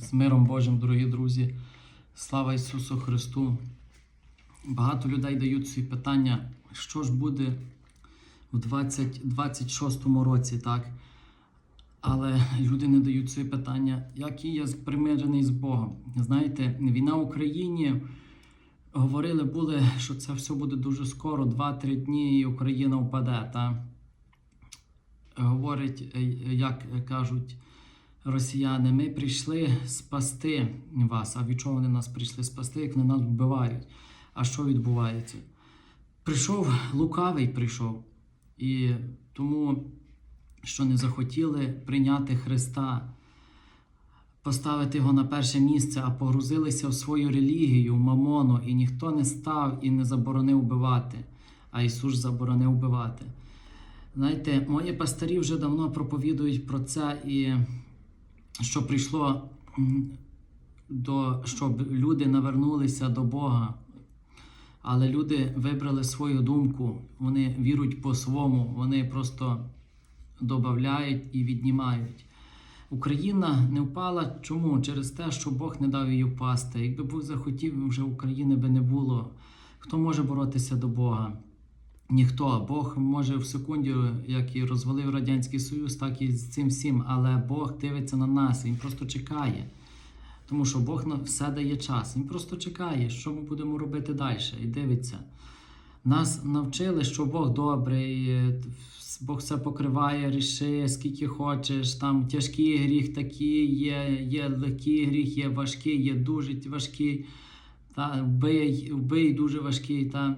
З миром Божим, дорогі друзі, слава Ісусу Христу. Багато людей дають собі питання, що ж буде в 2026 році, так? Але люди не дають собі питання, який я примирений з Богом. Знаєте, війна в Україні говорили були, що це все буде дуже скоро, 2-3 дні, і Україна впаде. Та? Говорять, е, як кажуть росіяни, ми прийшли спасти вас. А від чого вони нас прийшли спасти, як вони нас вбивають? А що відбувається? Прийшов лукавий прийшов. І тому, що не захотіли прийняти Христа, поставити його на перше місце, а погрузилися в свою релігію, в мамону, і ніхто не став і не заборонив вбивати, а Ісус заборонив вбивати. Знаєте, мої пастирі вже давно проповідують про це, і що прийшло до щоб люди навернулися до Бога. Але люди вибрали свою думку, вони вірують по-своєму, вони просто додають і віднімають. Україна не впала чому? Через те, що Бог не дав їй впасти. Якби Бог захотів, вже України би не було. Хто може боротися до Бога? Ніхто. Бог може в секунді, як і розвалив Радянський Союз, так і з цим всім. Але Бог дивиться на нас, Він просто чекає. Тому що Бог на все дає час. Він просто чекає, що ми будемо робити далі, і дивиться. Нас навчили, що Бог добрий, е, Бог все покриває, ріши, скільки хочеш. Там тяжкий гріх такий, є, є легкий гріх, є важкий, є дуже важкий. Та, вбий, вбий дуже важкий. Та,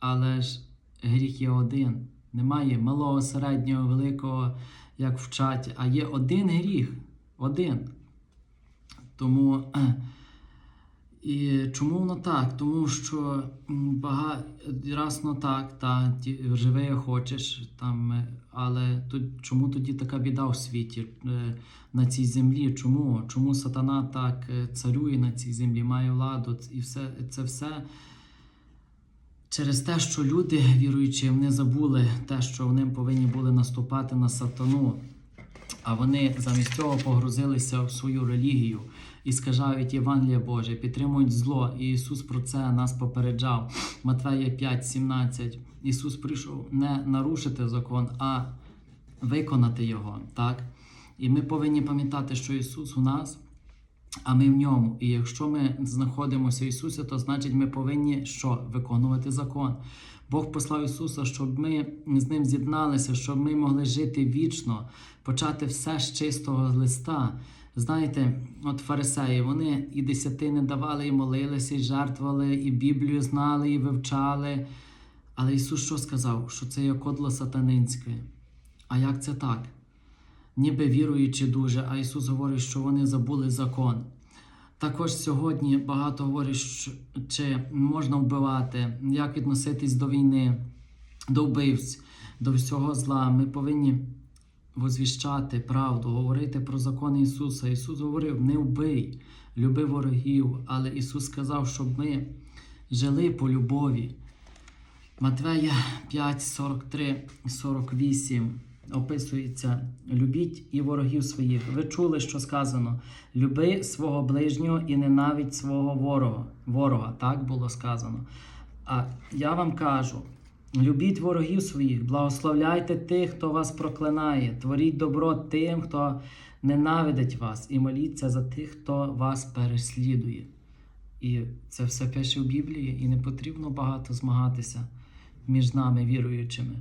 але ж гріх є один. Немає малого, середнього, великого, як вчать, а є один гріх. Один. Тому і чому воно так? Тому що багато расно так, та ті, живи хочеш, там, е, але тут, чому тоді така біда в світі е, на цій землі? Чому? Чому сатана так е, царює на цій землі, має владу і все це все через те, що люди, віруючи, вони забули те, що вони повинні були наступати на сатану. А вони замість цього погрузилися в свою релігію і скажають Євангелія Боже, підтримують зло. І Ісус про це нас попереджав. Матвея 5, 17. Ісус прийшов не нарушити закон, а виконати його. Так? І ми повинні пам'ятати, що Ісус у нас, а ми в ньому. І якщо ми знаходимося в Ісусі, то значить ми повинні що? Виконувати закон. Бог послав Ісуса, щоб ми з Ним з'єдналися, щоб ми могли жити вічно, почати все з чистого листа. Знаєте, от фарисеї, вони і десятини давали, і молилися, і жертвували, і Біблію знали, і вивчали. Але Ісус що сказав? Що це є кодло сатанинське. А як це так? Ніби віруючи дуже, а Ісус говорить, що вони забули закон. Також сьогодні багато говорять, що, чи можна вбивати, як відноситись до війни, до вбивць, до всього зла. Ми повинні возвіщати правду, говорити про закон Ісуса. Ісус говорив: не вбий, люби ворогів. Але Ісус сказав, щоб ми жили по любові. Матвея 5, 43, 48 описується: любіть і ворогів своїх. Ви чули, що сказано: люби свого ближнього і ненавидь свого ворога. Ворога, так було сказано. А я вам кажу: любіть ворогів своїх, благословляйте тих, хто вас проклинає, творіть добро тим, хто ненавидить вас, і моліться за тих, хто вас переслідує. І це все пише в Біблії, і не потрібно багато змагатися між нами, віруючими,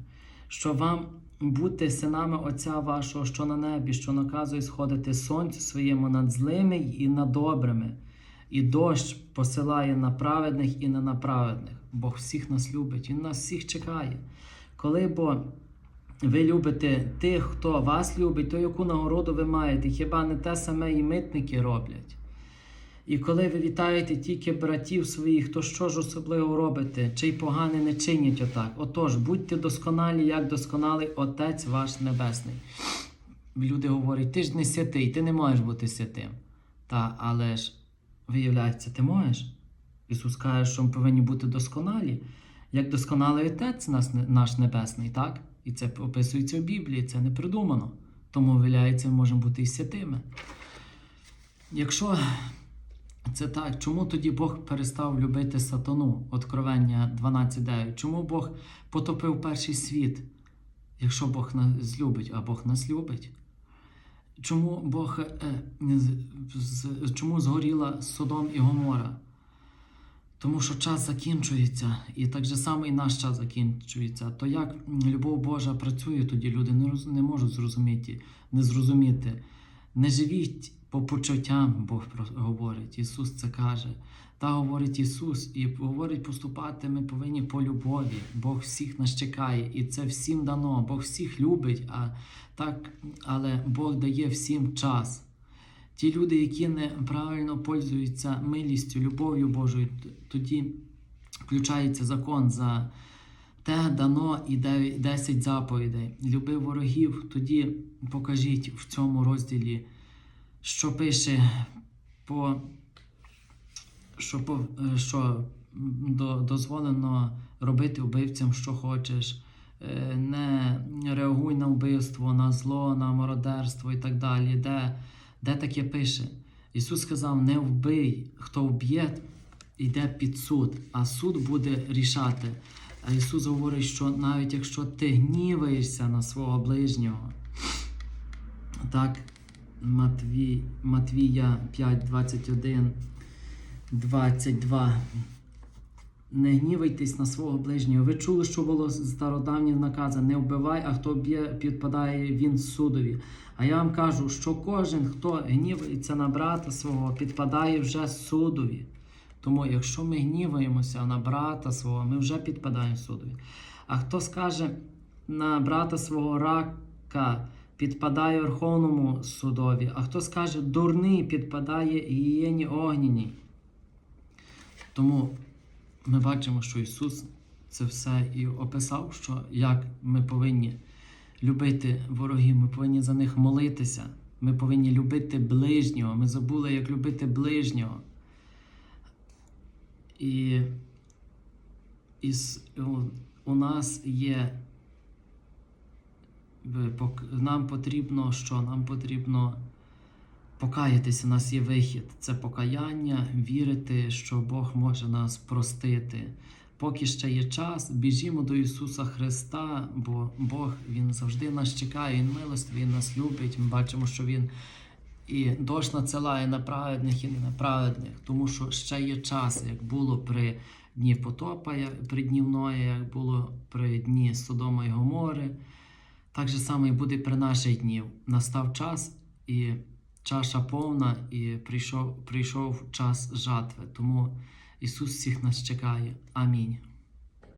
що вам бути синами Отця вашого, що на небі, що наказує сходити сонцю своєму над злими і над добрими, і дощ посилає на праведних і на праведних. Бог всіх нас любить, Він нас всіх чекає. Коли бо ви любите тих, хто вас любить, то яку нагороду ви маєте? Хіба не те саме і митники роблять? І коли ви вітаєте тільки братів своїх, то що ж особливо робите? Чи й погане не чинять отак? Отож, будьте досконалі, як досконалий Отець ваш Небесний. Люди говорять, ти ж не святий, ти не можеш бути святим. Та, але ж, виявляється, ти можеш. Ісус каже, що ми повинні бути досконалі, як досконалий Отець наш, Небесний, так? І це описується в Біблії, це не придумано. Тому, виявляється, ми можемо бути і святими. якщо це так, чому тоді Бог перестав любити сатану? Откровення 12.9. Чому Бог потопив перший світ, якщо Бог нас любить, а Бог нас любить? Чому Бог е, з- чому згоріла Содом і Гомора? Тому що час закінчується, і так же само і наш час закінчується. То як любов Божа працює, тоді люди не можуть зрозуміти, не зрозуміти. Не живіть по почуттям, Бог говорить. Ісус це каже. Та говорить Ісус, і говорить, поступати ми повинні по любові. Бог всіх нас чекає, і це всім дано. Бог всіх любить, а так, але Бог дає всім час. Ті люди, які неправильно пользуються милістю, любов'ю Божою, тоді включається закон за те дано і дев'ять- 10 заповідей. Люби ворогів, тоді покажіть в цьому розділі, що пише по що, по, е, що до, дозволено робити вбивцям, що хочеш. Е, Не реагуй на вбивство, на зло, на мародерство і так далі. Де, де таке пише? Ісус сказав: не вбий, хто вб'є, йде під суд, а суд буде рішати. А Ісус говорить, що навіть якщо ти гніваєшся на свого ближнього, так, Матвій, Матвія 5, 21, 22. Не гнівайтесь на свого ближнього. Ви чули, що було з стародавніх наказа: не вбивай, а хто б'є, підпадає він судові. А я вам кажу, що кожен, хто гнівається на брата свого, підпадає вже судові. Тому, якщо ми гніваємося на брата свого, ми вже підпадаємо судові. А хто скаже на брата свого рака, підпадає Верховному судові, а хто скаже дурний, підпадає гієні огняній. Тому ми бачимо, що Ісус це все і описав, що як ми повинні любити ворогів, ми повинні за них молитися, ми повинні любити ближнього. Ми забули, як любити ближнього. І, і у нас є. Нам потрібно що? Нам потрібно покаятися, у нас є вихід. Це покаяння, вірити, що Бог може нас простити. Поки ще є час, біжімо до Ісуса Христа, бо Бог Він завжди нас чекає, Він милостивий, Він нас любить. Ми бачимо, що Він і дощ надсилає на праведних і не на праведних, тому що ще є час, як було при дні потопа, як- при дні Ноя, як було при дні Содома і Гомори. Так же само і буде при наших днів. Настав час і чаша повна, і прийшов, прийшов час жатви. Тому Ісус всіх нас чекає. Амінь.